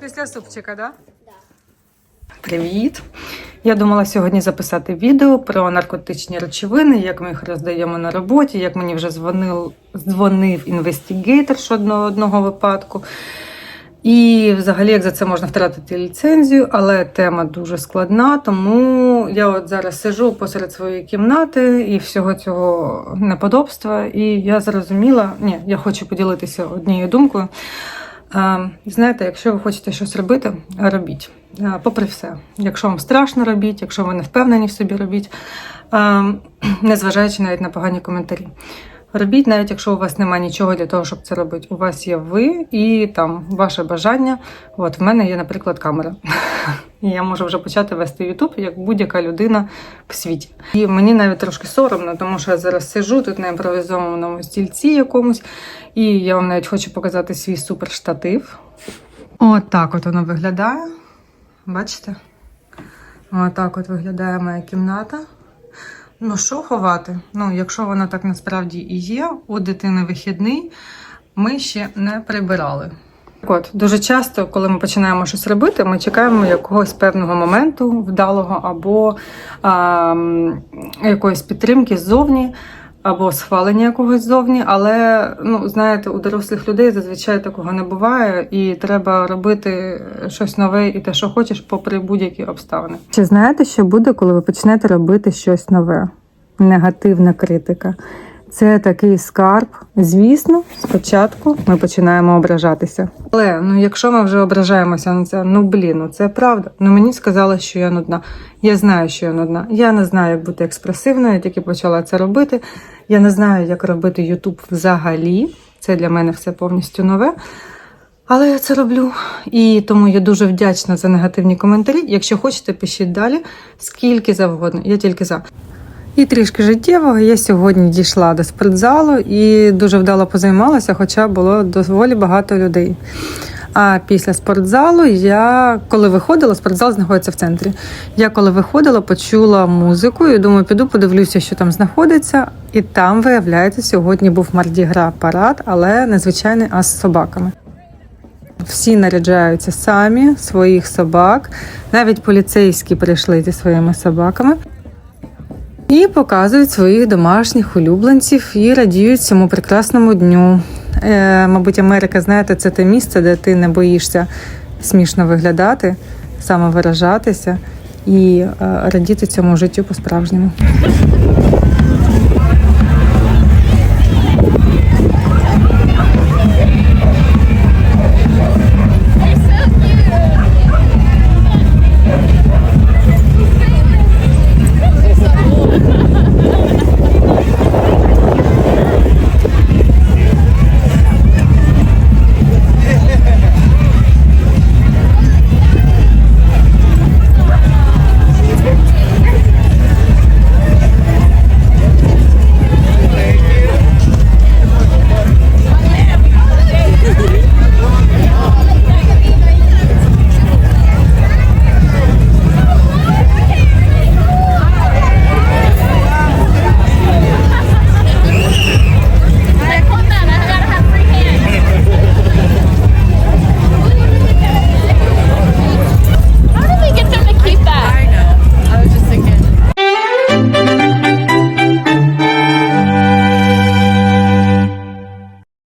Після супчика, да? Да. Привіт! Я думала сьогодні записати відео про наркотичні речовини, як ми їх роздаємо на роботі, як мені вже дзвонив, дзвонив інвестигейтор щодо одного випадку. І взагалі, як за це можна втратити ліцензію, але тема дуже складна, тому я от зараз сижу посеред своєї кімнати і всього цього неподобства. І я зрозуміла, ні, я хочу поділитися однією думкою. Знаєте, якщо ви хочете щось робити, робіть. Попри все, якщо вам страшно робіть, якщо ви не впевнені в собі робіть, незважаючи навіть на погані коментарі. Робіть, навіть якщо у вас немає нічого для того, щоб це робити. У вас є ви і там ваше бажання. От в мене є, наприклад, камера. І я можу вже почати вести Ютуб як будь-яка людина в світі. І мені навіть трошки соромно, тому що я зараз сижу тут на імпровізованому стільці якомусь, і я вам навіть хочу показати свій суперштатив. От так от воно виглядає. Бачите? Отак от виглядає моя кімната. Ну, що ховати? Ну, якщо вона так насправді і є, у дитини вихідний, ми ще не прибирали. От, дуже часто, коли ми починаємо щось робити, ми чекаємо якогось певного моменту вдалого або а, якоїсь підтримки ззовні, або схвалення якогось ззовні. Але ну, знаєте, у дорослих людей зазвичай такого не буває, і треба робити щось нове і те, що хочеш, попри будь-які обставини. Чи знаєте, що буде, коли ви почнете робити щось нове? Негативна критика. Це такий скарб. Звісно, спочатку ми починаємо ображатися. Але ну, якщо ми вже ображаємося на це, ну блін, ну це правда. Ну мені сказали, що я нудна. Я знаю, що я нудна. Я не знаю, як бути експресивною, я тільки почала це робити. Я не знаю, як робити Ютуб взагалі. Це для мене все повністю нове. Але я це роблю. І тому я дуже вдячна за негативні коментарі. Якщо хочете, пишіть далі, скільки завгодно. Я тільки за. І трішки життєвого я сьогодні дійшла до спортзалу і дуже вдало позаймалася, хоча було доволі багато людей. А після спортзалу я, коли виходила, спортзал знаходиться в центрі. Я коли виходила, почула музику і думаю, піду подивлюся, що там знаходиться. І там, виявляється, сьогодні був мардігра парад, але незвичайний, а з собаками. Всі наряджаються самі своїх собак, навіть поліцейські прийшли зі своїми собаками. І показують своїх домашніх улюбленців і радіють цьому прекрасному дню. Е, мабуть, Америка, знаєте, це те місце, де ти не боїшся смішно виглядати, самовиражатися і е, радіти цьому життю по-справжньому.